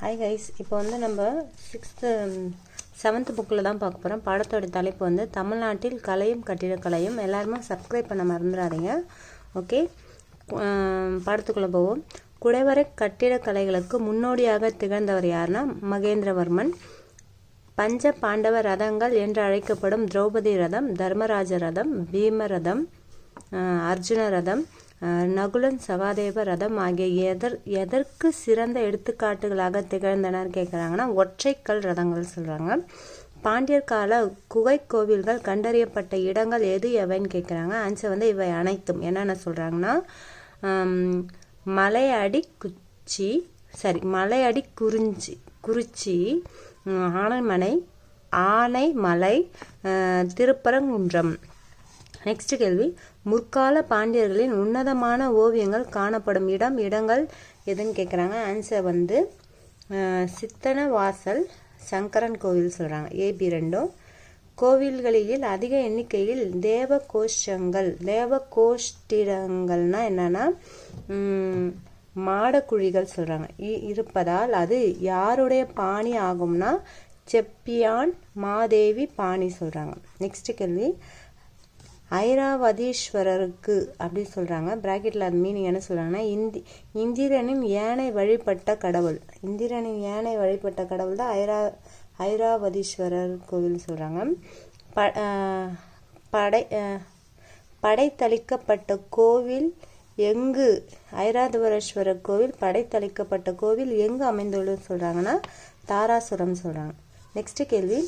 Hi guys இப்போ வந்து நம்ம சிக்ஸ்த்து செவன்த் புக்கில் தான் பார்க்க போகிறோம் பாடத்தோட தலைப்பு வந்து தமிழ்நாட்டில் கலையும் கட்டிடக்கலையும் எல்லாருமே சப்ஸ்கிரைப் பண்ண மறந்துடாதீங்க ஓகே um, பாடத்துக்குள்ளே போவோம். குடைவரை கட்டிடக்கலைகளுக்கு முன்னோடியாக திகழ்ந்தவர் யாருன்னா மகேந்திரவர்மன். பஞ்ச பாண்டவ ரதங்கள் என்று அழைக்கப்படும் திரௌபதி ரதம் தர்மராஜ ரதம் பீம ரதம் அர்ஜுன ரதம் நகுலன் சகாதேவ ரதம் ஆகிய எதர் எதற்கு சிறந்த எடுத்துக்காட்டுகளாக திகழ்ந்தனர் கேட்குறாங்கன்னா ஒற்றைக்கல் ரதங்கள் சொல்கிறாங்க பாண்டியர் கால குகை கோவில்கள் கண்டறியப்பட்ட இடங்கள் எது எவைன்னு கேட்குறாங்க ஆன்சர் வந்து இவை அனைத்தும். என்னென்ன சொல்கிறாங்கன்னா மலையடி குச்சி சரி மலையடி குறிஞ்சி குறிச்சி ஆனைமனை ஆனைமலை ஆனைமலை திருப்பரங்குன்றம். நெக்ஸ்ட் கேள்வி முற்கால பாண்டியர்களின் உன்னதமான ஓவியங்கள் காணப்படும் இடம் இடங்கள் எதுன்னு கேட்குறாங்க ஆன்சர் வந்து சித்தன வாசல் சங்கரன் கோவில் சொல்கிறாங்க ஏபி ரெண்டும். கோவில்களில் அதிக எண்ணிக்கையில் தேவ கோஷ்டங்கள் தேவ கோஷ்டிடங்கள்னா என்னென்னா மாடக்குழிகள் சொல்கிறாங்க இருப்பதால் அது யாருடைய பாணி ஆகும்னா செப்பியான் மாதேவி பாணி சொல்கிறாங்க நெக்ஸ்ட் கேள்வி. ஐராவதீஸ்வரருக்கு அப்படின்னு சொல்கிறாங்க ப்ராக்கெட்டில் அது மீனிங் என்ன சொல்கிறாங்கன்னா இந்தி இந்திரனின் யானை வழிபட்ட கடவுள். இந்திரனின் யானை வழிபட்ட கடவுள் தான் ஐரா ஐராவதீஸ்வரர் கோவில் சொல்கிறாங்க ப படை படைத்தளிக்கப்பட்ட கோவில் எங்கு? ஐராதவரேஸ்வரர் கோவில் படைத்தளிக்கப்பட்ட கோவில் எங்கு அமைந்துள்ளதுன்னு சொல்கிறாங்கன்னா தாராசுரம் சொல்கிறாங்க நெக்ஸ்ட் கேள்வி.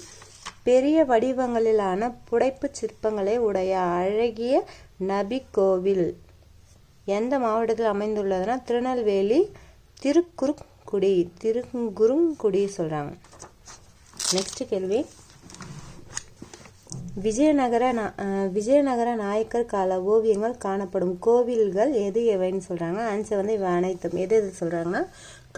பெரிய வடிவங்களிலான புடைப்பு சிற்பங்களை உடைய அழகிய நபி கோவில் எந்த மாவட்டத்தில் அமைந்துள்ளதுன்னா திருநெல்வேலி திருக்குறுங்குடி திருக்குறுங்குடி சொல்கிறாங்க நெக்ஸ்ட் கேள்வி. விஜயநகர நா- அஹ் விஜயநகர நாயக்கர் கால ஓவியங்கள் காணப்படும் கோவில்கள் எது எவைன்னு சொல்றாங்க. ஆன்சர் வந்து இவை அனைத்தும். எது எது சொல்றாங்கன்னா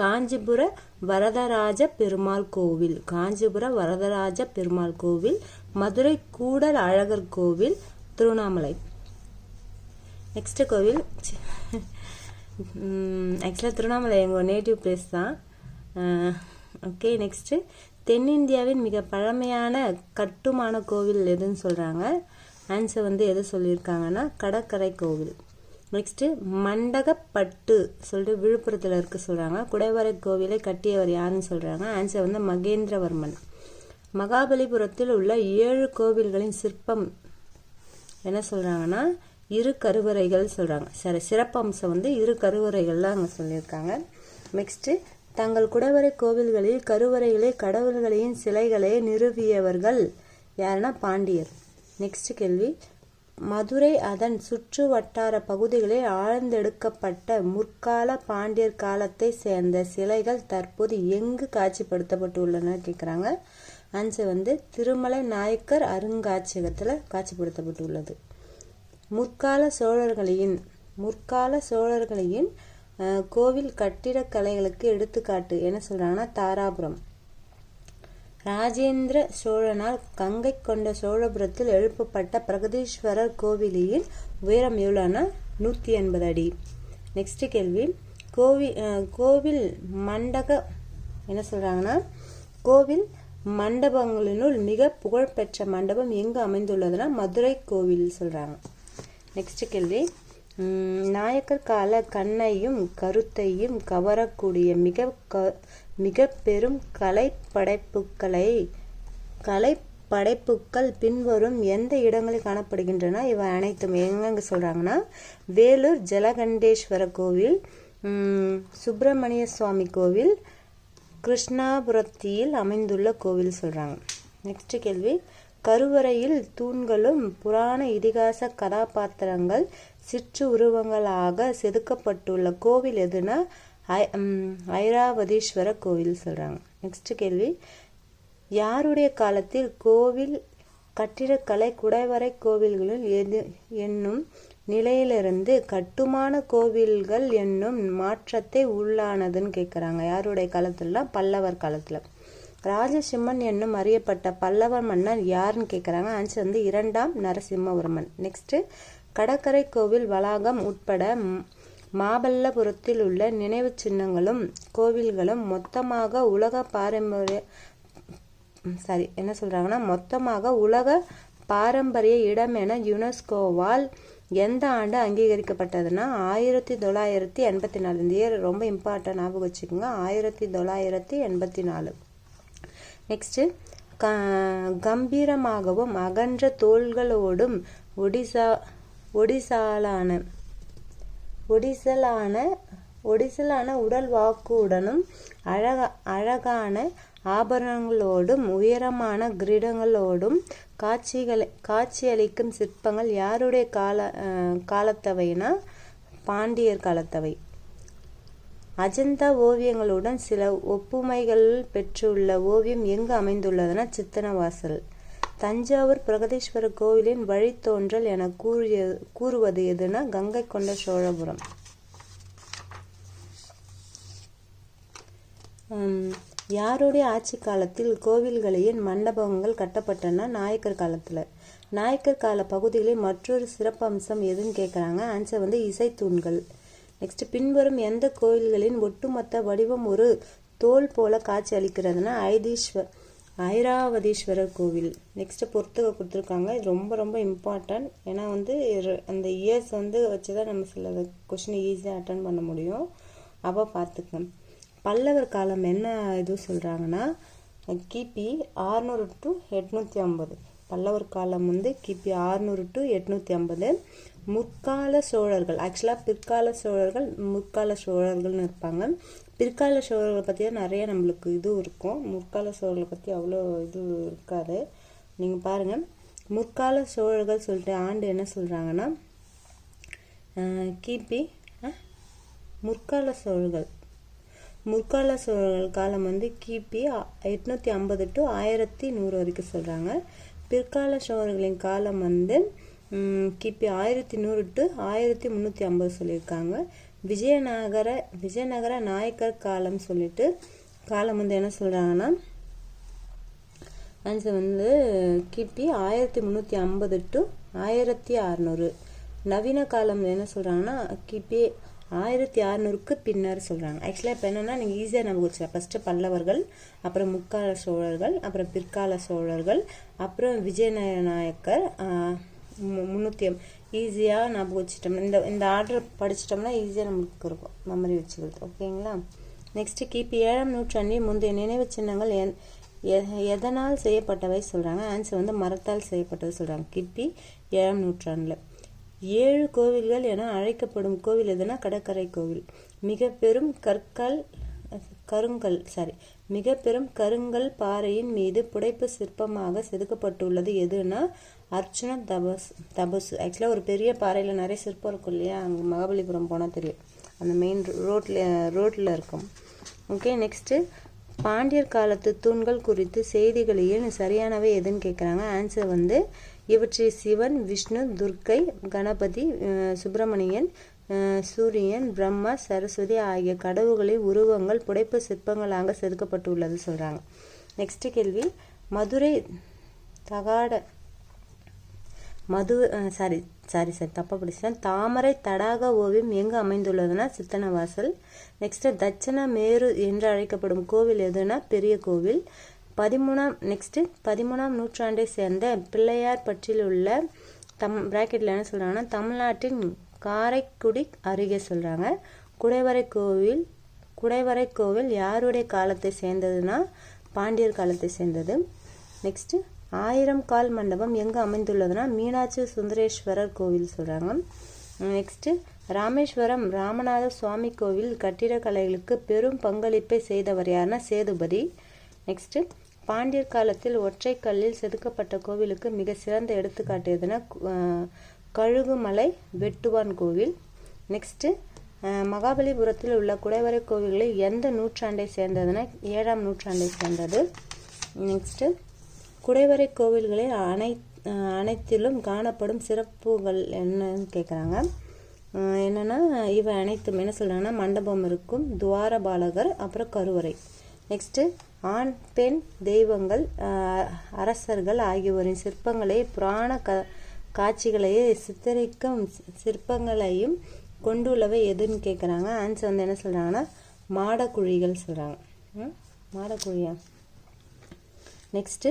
காஞ்சிபுர வரதராஜ பெருமாள் கோவில். காஞ்சிபுர வரதராஜ பெருமாள் கோவில் மதுரை கூடல் அழகர் கோவில் திருவண்ணாமலை. நெக்ஸ்ட் கோவில். ஆக்சுவலாக திருவண்ணாமலை எங்கள் நேட்டிவ் பிளேஸ் தான். ஓகே நெக்ஸ்ட்டு தென்னிந்தியாவின் மிக பழமையான கட்டுமான கோவில் எதுன்னு சொல்கிறாங்க ஆன்சர் வந்து எது சொல்லியிருக்காங்கன்னா கடற்கரை கோவில். நெக்ஸ்ட்டு மண்டகப்பட்டு சொல்லிட்டு விழுப்புரத்தில் இருக்க சொல்கிறாங்க குடைவரை கோவிலை கட்டியவர் யாருன்னு சொல்கிறாங்க ஆன்சர் வந்து மகேந்திரவர்மன். மகாபலிபுரத்தில் உள்ள ஏழு கோவில்களின் சிற்பம் என்ன சொல்கிறாங்கன்னா இரு கருவறைகள் சொல்கிறாங்க சரி சிறப்பம்சம் வந்து இரு கருவறைகள் தான் அங்கே சொல்லியிருக்காங்க. நெக்ஸ்ட்டு தங்கள் குடவரை கோவில்களில் கருவறைகளே கடவுள்களின் சிலைகளை நிறுவியவர்கள் யாருன்னா? பாண்டியர். நெக்ஸ்ட் கேள்வி. மதுரை அதன் சுற்று வட்டார பகுதிகளில் ஆழ்ந்தெடுக்கப்பட்ட முற்கால பாண்டியர் காலத்தை சேர்ந்த சிலைகள் தற்போது எங்கு காட்சிப்படுத்தப்பட்டுள்ளன கேட்குறாங்க ஆன்சர் வந்து திருமலை நாயக்கர் அருங்காட்சியகத்தில் காட்சிப்படுத்தப்பட்டுள்ளது. முற்கால சோழர்களின் முற்கால சோழர்களின் கோவில் கட்டிடக்கலைகளுக்கு எடுத்துக்காட்டு என்ன சொல்கிறாங்கன்னா தாராபுரம். ராஜேந்திர சோழனால் கங்கை கொண்ட சோழபுரத்தில் எழுப்பப்பட்ட பிரகதீஸ்வரர் கோவிலின் உயரம் எவ்வளோன்னா நூற்றி எண்பது அடி. நெக்ஸ்ட் கேள்வி. கோவில் கோவில் மண்டக என்ன சொல்கிறாங்கன்னா கோவில் மண்டபங்களினுள் மிக புகழ்பெற்ற மண்டபம் எங்கு அமைந்துள்ளதுன்னா? மதுரை கோவில் சொல்கிறாங்க நெக்ஸ்ட் கேள்வி. நாயக்கர் கால கண்ணையும் கருத்தையும் கவரக்கூடிய மிக க மிக பெரும் கலைப்படைப்புகளை கலைப்படைப்புகள் பின்வரும் எந்த இடங்களில் காணப்படுகின்றன? இவை அனைத்தும் எங்கெங்க சொல்றாங்கன்னா வேலூர் ஜலகண்டேஸ்வர கோவில் உம், சுப்பிரமணிய சுவாமி கோவில் கிருஷ்ணாபுரத்தியில் அமைந்துள்ள கோவில் சொல்றாங்க. நெக்ஸ்ட் கேள்வி. கருவறையில் தூண்களும் புராண இதிகாச கதாபாத்திரங்கள் சிற்று உருவங்களாக செதுக்கப்பட்டுள்ள கோவில் எதுனா ஐராவதீஸ்வர கோவில் சொல்கிறாங்க நெக்ஸ்ட் கேள்வி. யாருடைய காலத்தில் கோவில் கட்டிடக்கலை குடைவரை கோவில்களில் எது என்னும் நிலையிலிருந்து கட்டுமான கோவில்கள் என்னும் மாற்றத்தை உள்ளானதுன்னு கேட்குறாங்க யாருடைய காலத்துலலாம் பல்லவர் காலத்தில். ராஜசிம்மன் என்னும் அறியப்பட்ட பல்லவ மன்னர் யாருன்னு கேட்குறாங்க ஆன்சர் வந்து இரண்டாம் நரசிம்மவர்மன். நெக்ஸ்ட்டு கடற்கரை கோவில் வளாகம் உட்பட மாமல்லபுரத்தில் உள்ள நினைவுச் சின்னங்களும் கோவில்களும் மொத்தமாக உலக பாரம்பரிய சாரி என்ன சொல்கிறாங்கன்னா மொத்தமாக உலக பாரம்பரிய இடம் என யுனெஸ்கோவால் எந்த ஆண்டு அங்கீகரிக்கப்பட்டதுன்னா ஆயிரத்தி தொள்ளாயிரத்தி எண்பத்தி நாலு இந்த இயர் ரொம்ப இம்பார்ட்டன் ஞாபகம் வச்சுக்கோங்க. ஆயிரத்தி தொள்ளாயிரத்தி எண்பத்தி நாலு நெக்ஸ்ட்டு க கம்பீரமாகவும் அகன்ற தோள்களோடும் ஒடிசா ஒடிசாலான ஒடிசலான ஒடிசலான உடல் வாக்குடனும் அழக அழகான ஆபரணங்களோடும் உயரமான கிரீடங்களோடும் காட்சிகளை காட்சியளிக்கும் சிற்பங்கள் யாருடைய கால காலத்தவைனா? பாண்டியர் காலத்தவை. அஜந்தா ஓவியங்களுடன் சில ஒப்புமைகள் பெற்றுள்ள ஓவியம் எங்கு அமைந்துள்ளதுன்னா சித்தனவாசல். தஞ்சாவூர் பிரகதீஸ்வரர் கோவிலின் வழித்தோன்றல் என கூறிய கூறுவது எதுனா கங்கை கொண்ட சோழபுரம். யாருடைய ஆட்சி காலத்தில் கோவில்களின் மண்டபங்கள் கட்டப்பட்டன நாயக்கர் காலத்தில்? நாயக்கர் கால பகுதிகளில் மற்றொரு சிறப்பம்சம் எதுன்னு கேட்குறாங்க ஆன்சர் வந்து இசைத்தூண்கள் நெக்ஸ்ட் பின்வரும் எந்த கோவில்களின் ஒட்டுமொத்த வடிவம் ஒரு தோல் போல காட்சி அளிக்கிறதுனா ஐதீஸ்வர் ஐராவதீஸ்வரர் கோவில். நெக்ஸ்ட் பொறுத்துக கொடுத்துருக்காங்க. இது ரொம்ப ரொம்ப இம்பார்ட்டன்ட் ஏன்னா வந்து அந்த இயர்ஸ் வந்து வச்சு தான் நம்ம சில கொஷின் ஈஸியாக அட்டன் பண்ண முடியும். அப்போ பார்த்துக்கணும் பல்லவர் காலம் என்ன இது சொல்கிறாங்கன்னா கிபி ஆறுநூறு டு எட்நூற்றி ஐம்பது. பல்லவர் காலம் வந்து கிபி ஆறுநூறு டு எட்நூற்றி ஐம்பது. முற்கால சோழர்கள் ஆக்சுவலாக பிற்கால சோழர்கள் முற்கால சோழர்கள்னு இருப்பாங்க. பிற்கால சோழர்களை பற்றி தான் நிறைய நம்மளுக்கு இது இருக்கும். முற்கால சோழர்களை பற்றி அவ்வளோ இது இருக்காது. நீங்கள் பாருங்கள் முற்கால சோழர்கள் சொல்லிட்டு ஆண்டு என்ன சொல்கிறாங்கன்னா கிபி முற்கால சோழர்கள். முற்கால சோழர்கள் காலம் வந்து கிபி எட்நூற்றி ஐம்பது டு ஆயிரத்தி நூறு வரைக்கும் சொல்கிறாங்க பிற்கால சோழர்களின் காலம் வந்து கிபி ஆயிரத்தி நூறு டு ஆயிரத்தி முந்நூற்றி ஐம்பது சொல்லியிருக்காங்க. விஜயநகர விஜயநகர நாயக்கர் காலம் சொல்லிட்டு காலம் வந்து என்ன சொல்கிறாங்கன்னா ஆன்சர் வந்து கிபி ஆயிரத்தி முந்நூற்றி ஐம்பது டு ஆயிரத்தி அறநூறு. நவீன காலம் என்ன சொல்கிறாங்கன்னா கிபி ஆயிரத்தி அறநூறுக்கு பின்னர் சொல்கிறாங்க ஆக்சுவலாக இப்போ என்னென்னா நீங்கள் ஈஸியாக நம்ம வச்சு ஃபஸ்ட்டு பல்லவர்கள் அப்புறம் முக்கால சோழர்கள் அப்புறம் பிற்கால சோழர்கள் அப்புறம் விஜயநாயக்கர் முந்நூற்றி ஈஸியாக ஞாபகம் வச்சுட்டோம்னா இந்த இந்த ஆர்டர் படிச்சிட்டோம்னா ஈஸியாக நம்மளுக்கு இருக்கும் மெமரி வச்சுக்கிறது ஓகேங்களா நெக்ஸ்ட்டு கிபி ஏழாம் நூற்றாண்டில் முந்தைய நினைவு சின்னங்கள் என் எ- எதனால் செய்யப்பட்டவை சொல்கிறாங்க ஆன்சர் வந்து மரத்தால் செய்யப்பட்டது சொல்கிறாங்க கிபி ஏழாம் நூற்றாண்டில். ஏழு கோவில்கள் என அழைக்கப்படும் கோவில் எதுனா? கடற்கரை கோவில். மிக பெரும் கற்கள் கருங்கல் சாரி மிக பெரும் கருங்கல் பாறையின் மீது புடைப்பு சிற்பமாக செதுக்கப்பட்டுள்ளது எதுனா? அர்ச்சனா தபஸ் தபசு. ஆக்சுவலாக ஒரு பெரிய பாறையில் நிறைய சிற்பம் இருக்கும் இல்லையா? அங்கே மகாபலிபுரம் போனால் தெரியும். அந்த மெயின் ரோட்ல ரோட்டில் இருக்கும். ஓகே நெக்ஸ்ட்டு பாண்டியர் காலத்து தூண்கள் குறித்து செய்திகளில் சரியானவை எதுன்னு கேட்குறாங்க ஆன்சர் வந்து இவற்றை சிவன் விஷ்ணு துர்க்கை கணபதி சுப்பிரமணியன் சூரியன் பிரம்மா சரஸ்வதி ஆகிய கடவுள்களின் உருவங்கள் புடைப்பு சிற்பங்களாக செதுக்கப்பட்டுள்ளது சொல்கிறாங்க நெக்ஸ்ட் கேள்வி. மதுரை தகாட மது சாரி சாரி சார் தப்பாக படிச்சேன் தாமரை தடாக ஓவியம் எங்கு அமைந்துள்ளதுன்னா சித்தனவாசல் நெக்ஸ்ட்டு தட்சண மேரு என்று அழைக்கப்படும் கோவில் எதுனா பெரிய கோவில். பதிமூணாம் நெக்ஸ்ட்டு பதிமூணாம் நூற்றாண்டை சேர்ந்த பிள்ளையார் பற்றில் உள்ள தம் பிராக்கெட்டில் என்ன சொல்கிறாங்கன்னா தமிழ்நாட்டின் காரைக்குடி அருகே சொல்கிறாங்க குடைவரை கோவில் குடைவரை கோவில் யாருடைய காலத்தை சேர்ந்ததுன்னா பாண்டியர் காலத்தை சேர்ந்தது. நெக்ஸ்ட்டு ஆயிரம் கால் மண்டபம் எங்கு அமைந்துள்ளதுன்னா மீனாட்சி சுந்தரேஸ்வரர் கோவில் சொல்கிறாங்க நெக்ஸ்ட்டு ராமேஸ்வரம் ராமநாத சுவாமி கோவில் கட்டிடக்கலைகளுக்கு பெரும் பங்களிப்பை செய்தவர் யாருன்னா சேதுபதி. நெக்ஸ்ட்டு பாண்டியர் காலத்தில் ஒற்றை கல்லில் செதுக்கப்பட்ட கோவிலுக்கு மிக சிறந்த எடுத்துக்காட்டு எதுனா கழுகுமலை வெட்டுவான் கோவில். நெக்ஸ்ட்டு மகாபலிபுரத்தில் உள்ள குடைவரை கோவில்களில் எந்த நூற்றாண்டை சேர்ந்ததுன்னா ஏழாம் நூற்றாண்டை சேர்ந்தது. நெக்ஸ்ட்டு குடைவரை கோவில்களில் அனை அனைத்திலும் காணப்படும் சிறப்புகள் என்னன்னு கேட்குறாங்க என்னென்னா இவை அனைத்தும் என்ன சொல்கிறாங்கன்னா மண்டபம் இருக்கும் துவாரபாலகர் அப்புறம் கருவறை. நெக்ஸ்ட்டு ஆண் பெண் தெய்வங்கள் அரசர்கள் ஆகியோரின் சிற்பங்களை புராண க காட்சிகளையே சித்தரிக்கும் சிற்பங்களையும் கொண்டுள்ளவை எதுன்னு கேட்குறாங்க ஆன்சர் வந்து என்ன சொல்கிறாங்கன்னா மாடக்குழிகள் சொல்கிறாங்க மாடக்குழியா? நெக்ஸ்ட்டு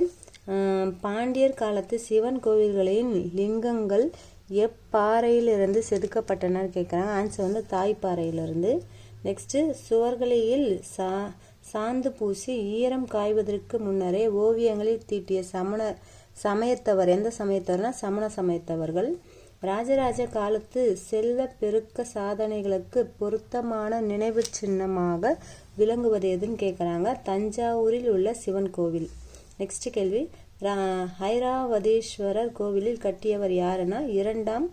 பாண்டியர் காலத்து சிவன் கோவில்களின் லிங்கங்கள் எப்பாறையிலிருந்து செதுக்கப்பட்டன கேட்குறாங்க. ஆன்சர் வந்து தாய்ப்பாறையிலிருந்து. நெக்ஸ்ட்டு சுவர்களில் சா சாந்து பூசி ஈரம் காய்வதற்கு முன்னரே ஓவியங்களில் தீட்டிய சமண சமயத்தவர். எந்த சமயத்தவர்னா சமண சமயத்தவர்கள். ராஜராஜ காலத்து செல்வ பெருக்க சாதனைகளுக்கு பொருத்தமான நினைவு சின்னமாக விளங்குவது எதுன்னு கேட்குறாங்க. தஞ்சாவூரில் உள்ள சிவன் கோவில். நெக்ஸ்ட் கேள்வி. ரா- கோவிலில் கட்டியவர் யாருன்னா இரண்டாம்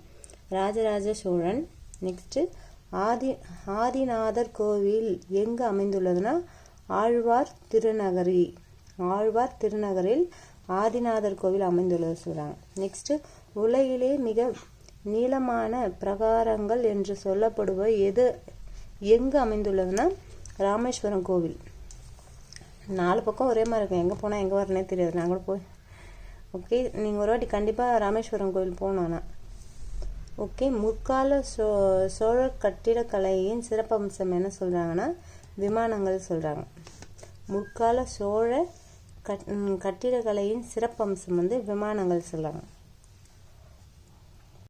ராஜராஜ சோழன். நெக்ஸ்ட்டு ஆதி ஆதிநாதர் கோவில் எங்கு அமைந்துள்ளதுன்னா ஆழ்வார் திருநகரி ஆழ்வார் திருநகரில் ஆதிநாதர் கோவில் அமைந்துள்ளது சொல்கிறாங்க நெக்ஸ்ட்டு உலகிலே மிக நீளமான பிரகாரங்கள் என்று சொல்லப்படுவது எது எங்கு அமைந்துள்ளதுன்னா ராமேஸ்வரம் கோவில். நாலு பக்கம் ஒரே மாதிரி இருக்கும். எங்கே போனால் எங்கே வரனே தெரியாது. நான் கூட போய் ஓகே நீங்கள் ஒரு வாட்டி கண்டிப்பாக ராமேஸ்வரம் கோவில் போகணும் ஓகே முற்கால சோ சோழ கட்டிடக்கலையின் சிறப்பம்சம் என்ன சொல்கிறாங்கன்னா விமானங்கள் சொல்கிறாங்க முற்கால சோழ கட் கட்டிடக்கலையின் சிறப்பம்சம் வந்து விமானங்கள் சொல்கிறாங்க